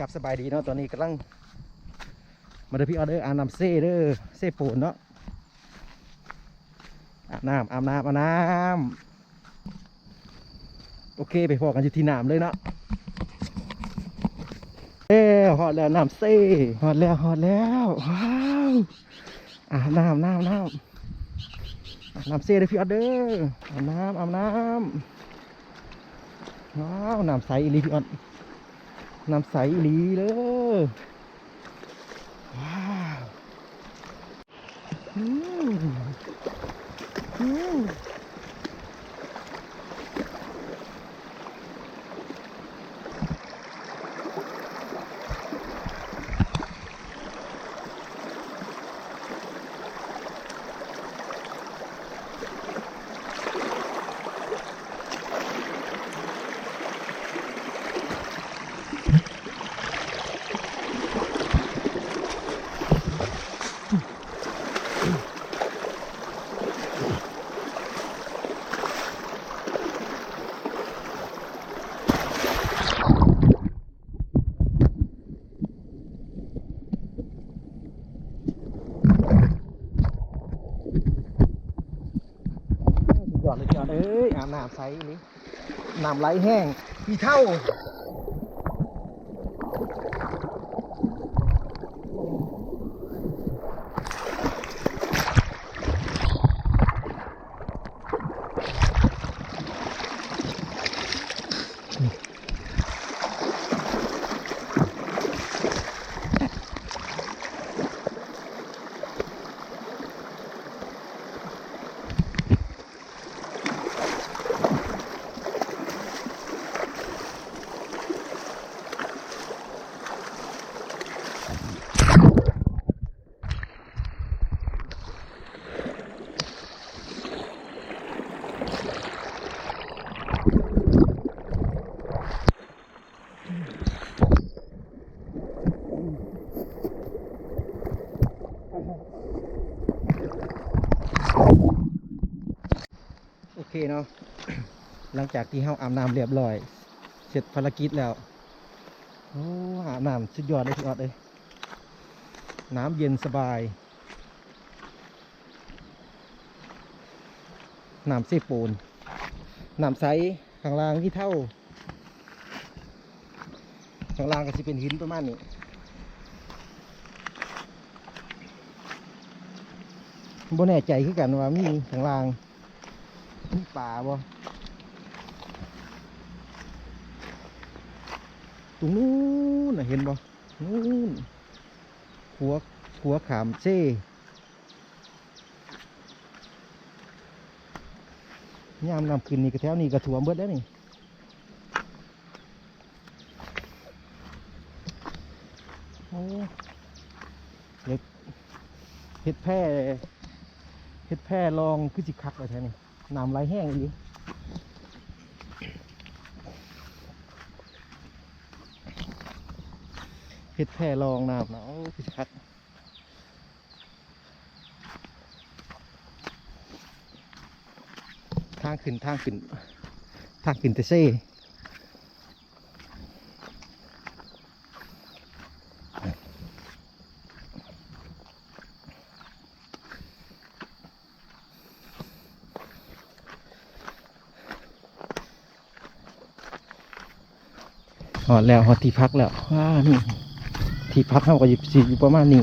กับสบายดีเนาะตอนนี้กำลัง มาเด้อพี่ออเดอร์อาบน้ำเซ่เด้อเซ่ปูนเนาะอาบน้ำอาบน้ำอาบน้ำโอเคไปพอกันอยู่ที่น้ำเลยเนาะเอ้หอดแล้วน้ำเซ่หอดแล้วหอดแล้วว้าวอาบน้ำน้ำน้ำอาบน้ำเซ่เด้อพี่ออเดอร์อาบน้ำอาบน้ำว้าวน้ำใสอีลีพี่ออด น้ำใสหลีเลยว้าวอืมอืม อนเลยจอดเอ้ยอาบน้ำใสนี่น้ำไหลแห้งมีเท่า โอเคเนาะหลังจากที่เฮาอาบน้ำเรียบร้อย เสร็จภารกิจแล้วโอ้อาบน้ำสุดยอดเลยพี่ออดเลยน้ำเย็นสบายน้ำเสปูนน้ำใสข้างล่างที่เท่าข้างล่างก็จะเป็นหินประมาณนี้ บ่แน่ใจคือกันว่ามีข้างล่างมีป่าบ่ตรงนู้นเห็นบ่นู้นหัวหัวขามเซ่ยามนำขึ้นนี่ก็แถวนี้ก็ถ่วเบิดแล้วนี่โอ้เด็กเฮ็ดแพร่ เฮ็ดแพร่ลองคือสิคักเลยแท้นี่น้ำไหลแห้งอีกเฮ็ดแพร่รองน้ำนะโอ้พิชัดทางขึ้นทางขึ้นทางขึ้นเตเซ่ หอดแล้วหอดที่พักแล้วว้านี่ที่พักเท่ากับยู่สิอยู่ประมาณนี้